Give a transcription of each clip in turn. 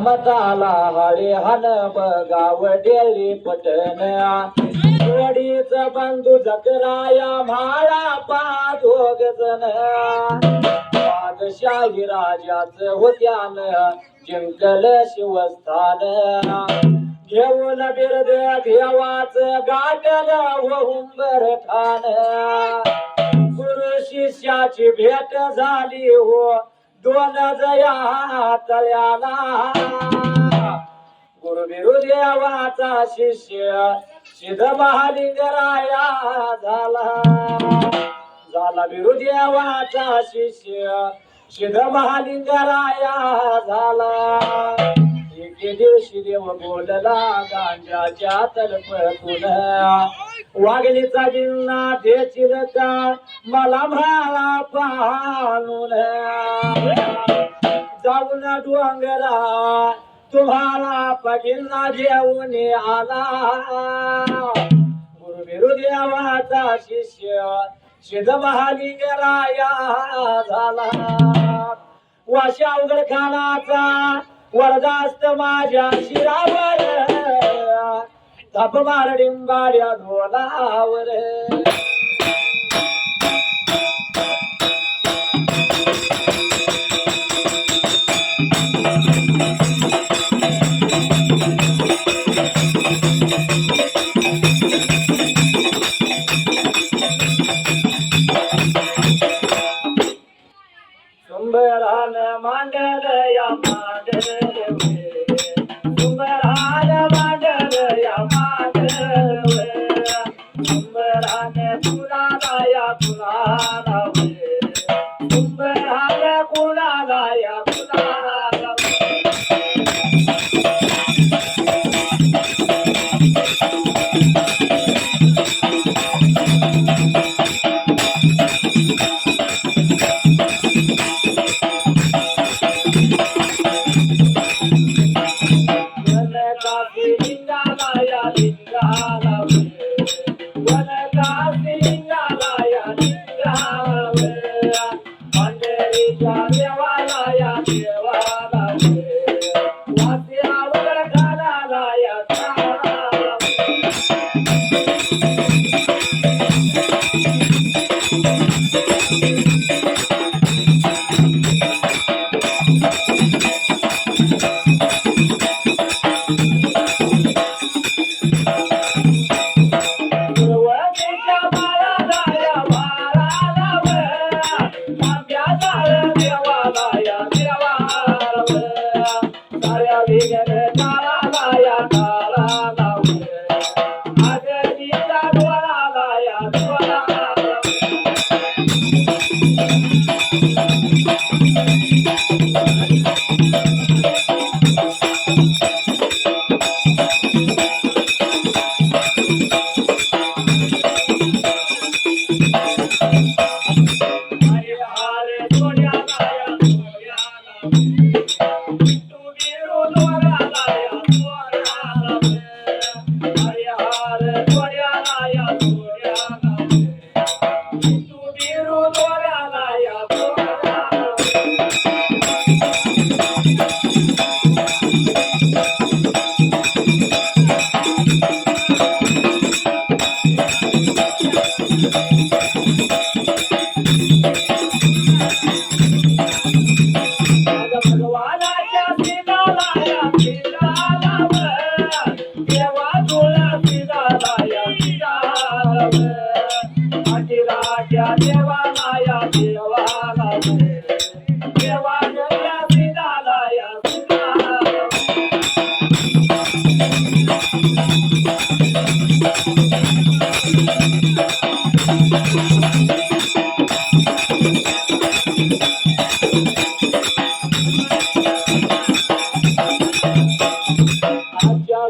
मताला हळे हल बगाव डेली पटन वडीच बंधू जकराया म्हाळा पादोग जण पादशाही राजाच होत्यान जिंकल शिवस्थान. घेऊन बिरद घेवाच गाठल होऊंबर ठाण गुरु शिष्याची भेट झाली हो दोन जया तळ्याला गुरु देवाचा शिष्य सिद्ध महालिंगराया झाला झाला देवाचा शिष्य सिद्ध महालिंगराया झाला. एके दिवशी देव बोलला गांजाच्या तलपतून. वाघलीचा जिन्ना देशील का मला म्हाला पाहून जाऊन डोंगरा तुम्हाला पगिल्ला जेवून आला. गुरु देवाचा शिष्य सिद्ध महालिंगराया झाला. वाशा उघड खानाचा वरदास्त माझ्या शिरावर. ताप मारडिंबाड्या डोलावर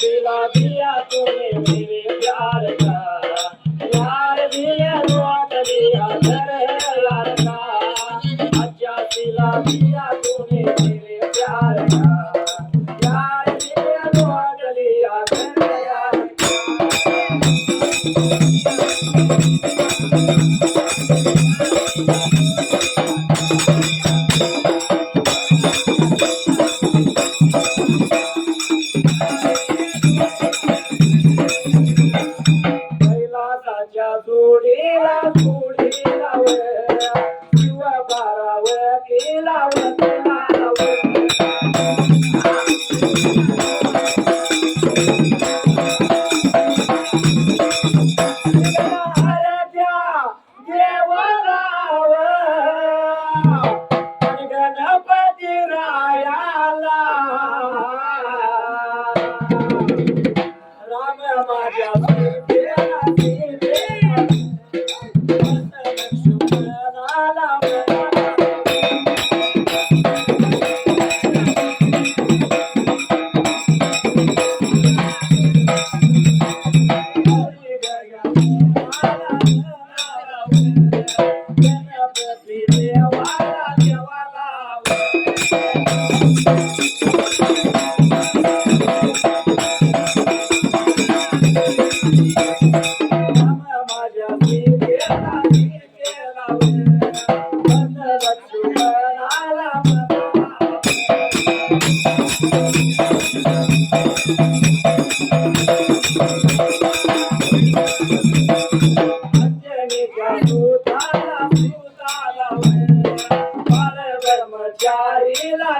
দিলা দিয়া তুমি लाचारीला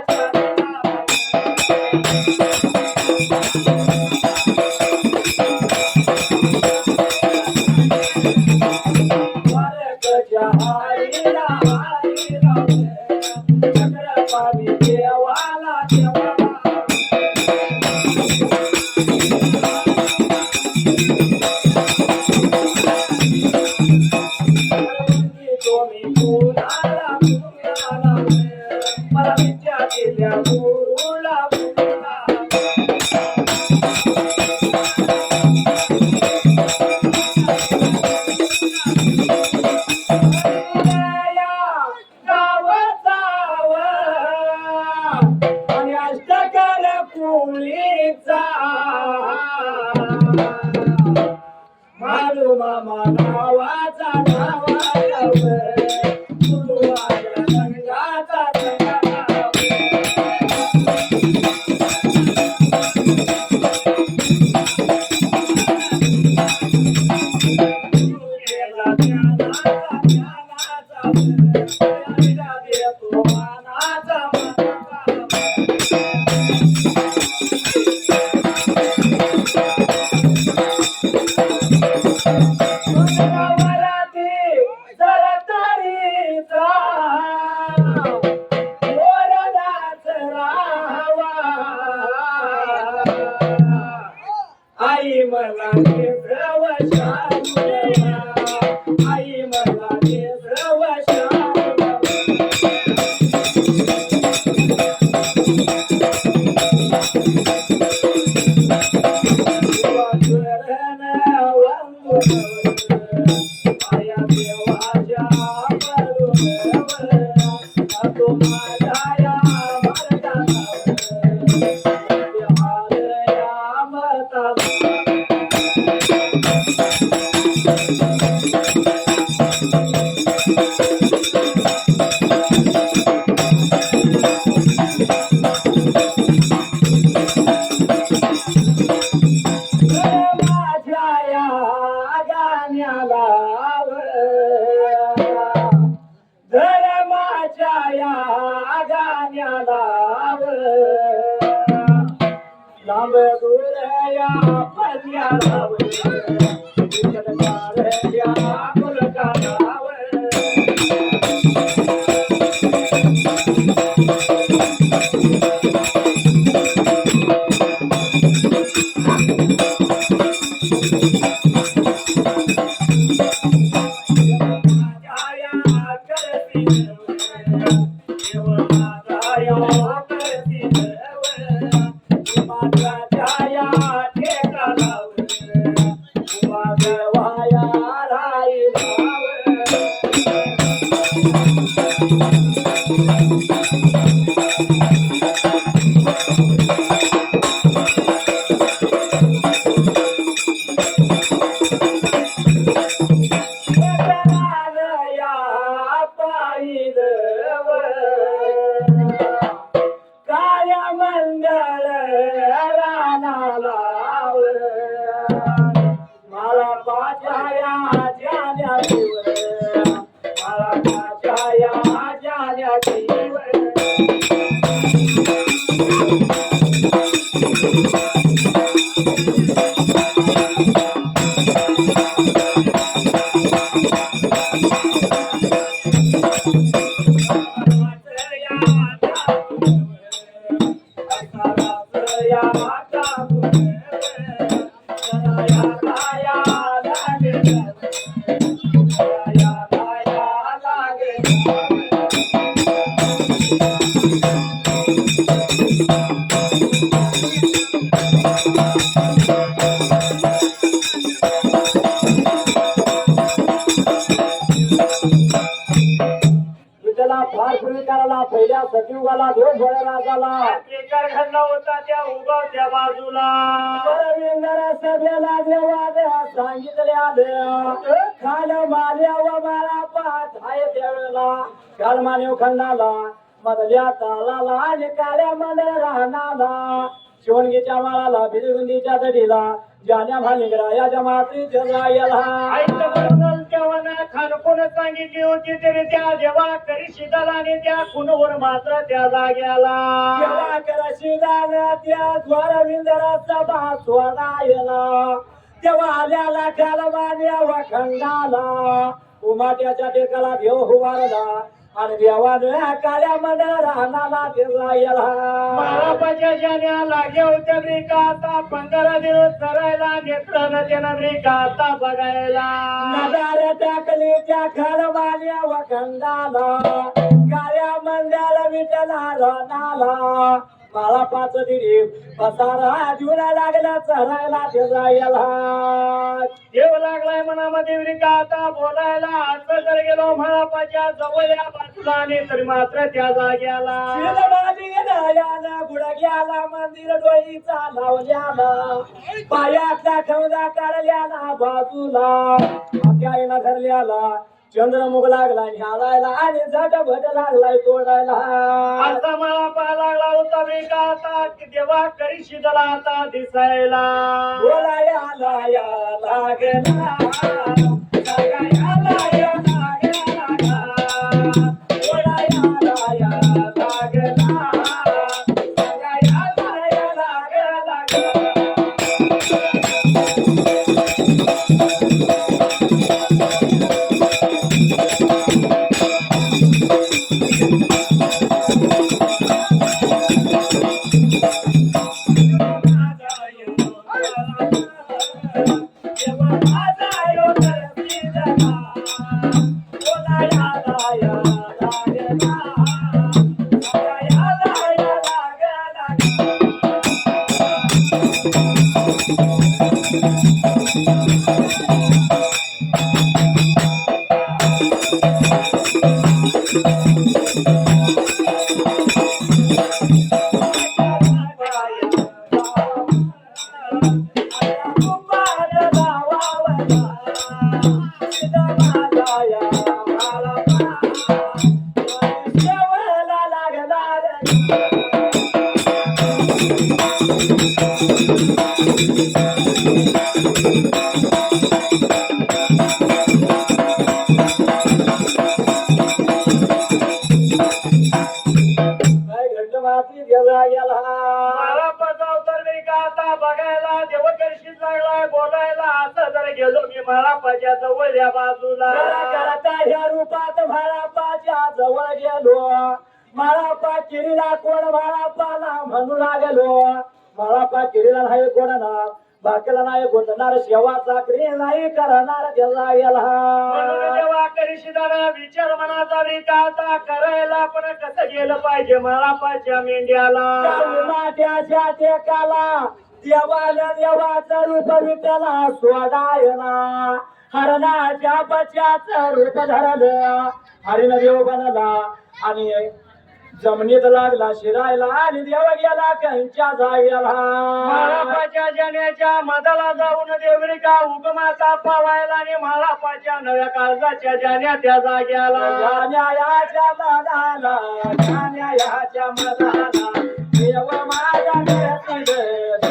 या राजाला घडला होता त्या उभा त्या बाजूला. परविंदर सभेला देवाला सांगितले आले खाल माल्या व बाळा पाच आहे त्यावेळेला. काल मानेव खंडाला मधल्या तालाला आणि काळ्या मंडळ राहणाला. शिवणगीच्या माळाला बिलगुंदीच्या दडीला जाण्या भालिंगरायाच्या मातीच्या जायला आईचं बरोबर तेव्हा खान कोण सांगितली होती तरी त्या जेव्हा करी शिदाला आणि त्या कुणवर मात्र त्या जाग्याला. केला करा त्या द्वारविंदराचा बा सोडायला तेव्हा आल्याला काल मान्या व खंडाला उमाट्याच्या टेकाला देव उभारला आणि देवानं काळ्या मंडळ राहणाला जायला बाळापाच्या जाण्या लागे होत्या ब्रिकाता पंधरा दिवस करायला नेत्र नद्यानं ब्रिकाता बघायला. नगाऱ्या टाकली त्या खरवाल्या व खंडाला काळ्या मंडळ विटला मला पाच दिली पसारा जुना लागला चढायला ते जायला. देव लागलाय मनामध्ये ब्रिकाता बोलायला? असं जर गेलो महापाच्या जवळ या बाजूला तरी मात्र त्या जाग्याला. गुडघ्याला मंदिर डोईचा लावल्याला पायातला खवदा काढल्याला बाजूला त्या धरल्याला चंद्रमुख लागला न्यालायला आणि झटभट लागलाय तोडायला. आता मला पाहा लागला होता मी का आता? देवा करी शिदला आता दिसायला. बोलाया लाया लागला. किरीला कोण म्हाळापाला म्हणू लागलो? म्हाळापा किरीला नाही कोण ना बाकीला नाही गुंतणार शेवा चाकरी नाही करणार म्हणून गेला जेव्हा करिशिदाना विचार मनाचा रिका आता करायला पण कसं गेलं पाहिजे मला पाहिजे मेंढ्याला माट्याच्या टेकाला देवाला देवाचं रूप विठला सोडायला. हरणाच्या बच्चाचं रूप धरलं. हरिण देव बनला आणि जमिनीत लागला शिरायला आणि देव गेला कंच्या जायला महारापाच्या जाण्याच्या मदाला जाऊन देवरिका उगमाचा पावायला आणि महारापाच्या नव्या काळजाच्या जाण्या त्या जाग्याला. देव माझ्या घरती ग, देव माझ्या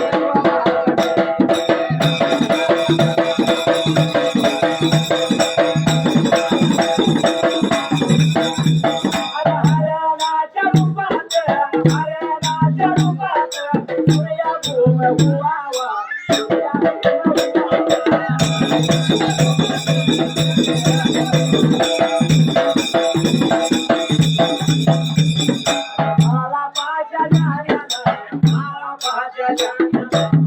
मला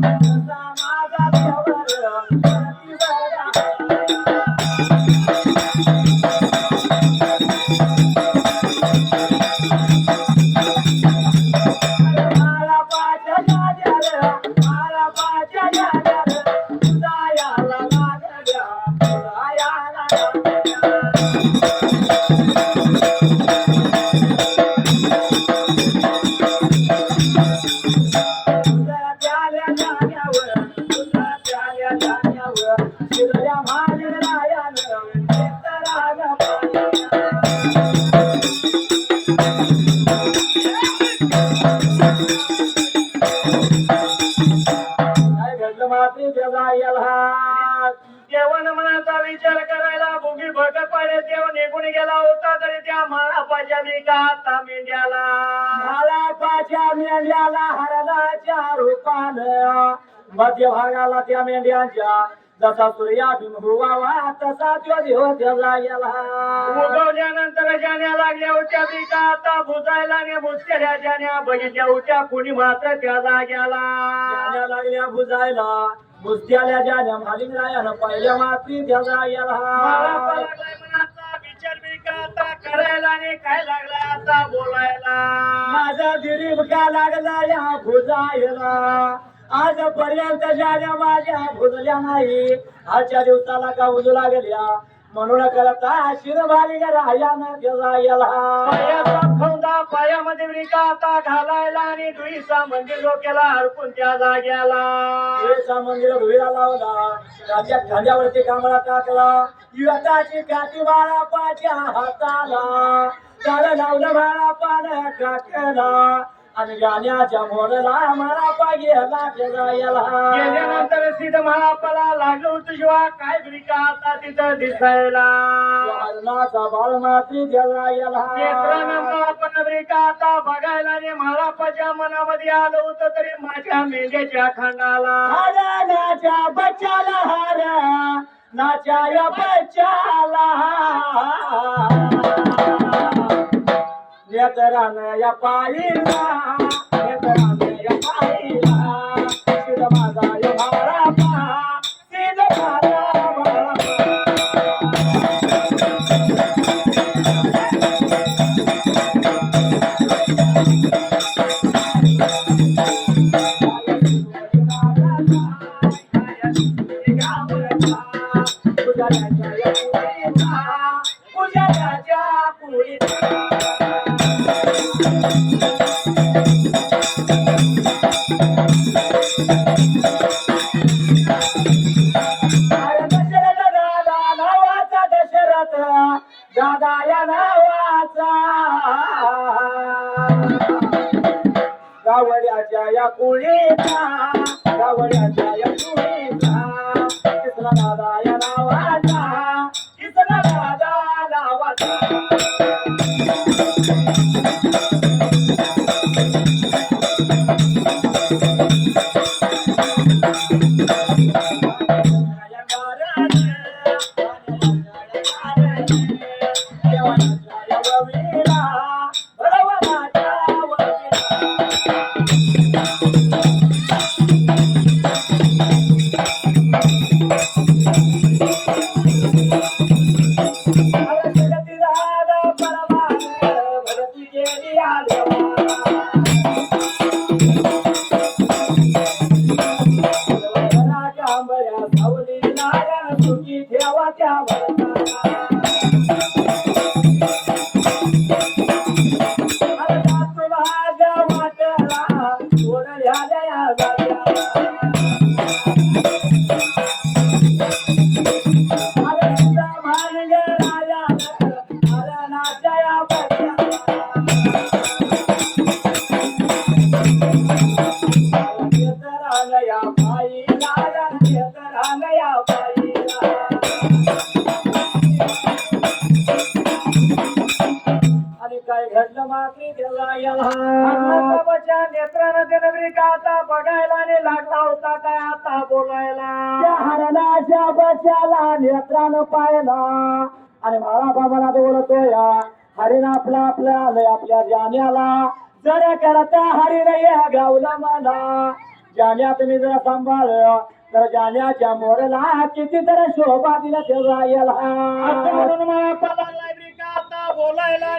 आता मेंढ्याला. मालापाच्या मेंढ्याला हरणाच्या रूपानं. मध्यभागाला त्या मेंढ्यांच्या जसा सूर्याभिमुवावा तसा तो त्याला उगवल्यानंतर जाण्या लागल्या होत्या मी का आता भुजायला आणि भुजकेल्या जाण्या बघितल्या होत्या कुणी मात्र त्या जाग्याला. जाण्या लागल्या बुजायला बुजत्याल्या जाण्या मालिंगरायानं पहिल्या माती त्याला महारापा आता करायला आणि काय लागला आता बोलायला? माझा दिरीब का लागला या भुजायला. आजपर्यंत ज्या माझ्या भुजल्या नाही आजच्या दिवसाला का उजू लागल्या? म्हणून करता शिरभारी गेला पायाचा खवदा पायामध्ये ब्रिका आता घालायला आणि दुईचा मंदिर डोक्याला हरपून त्या जाग्याला. देवीचा मंदिर धुईला लावला राजा खांद्यावरती कामाला टाकला युवताची काठी बाळापाच्या हाताला त्याला लावलं बाळापानं टाकला आणि गाण्याच्या मोडला माळापा गेला गेला गेल्यानंतर सिद्ध महापाला लागलं शिवा काय ब्रिका आता तिथं दिसायला. हरणाचा बाळ माती गेला नेत्रानं गेला आपण ब्रिका आता बघायला आणि महारापाच्या मनामध्ये आलं होतं तरी माझ्या मेंढ्याच्या खंडाला. हारा नाच्या बच्चाला हारा नाच्या या बच्चाला नेत्रानं या पायीला. गावड्याच्या या कुळीचा गावड्याच्या या कुळीचा. कृष्ण दादा या नावाचा कृष्ण दादा नावाचा. आणि काय घडलं मात्री त्याला याला नेत्रानं ते नगरिका आता बघायला आणि लागला होता काय आता बोलायला? त्या हरणाच्या बच्याला नेत्रानं पाहिला. आणि मला बाबाला बोलतोय हरिण आपला आपल्या आलंय आपल्या जाण्याला. जरा करता हरिण या गावला मला. जाण्या तुम्ही जरा सांभाळ तर जाण्याच्या मोरला किती तर शोभा दिला तेव्हा असं म्हणून मला आता बोलायला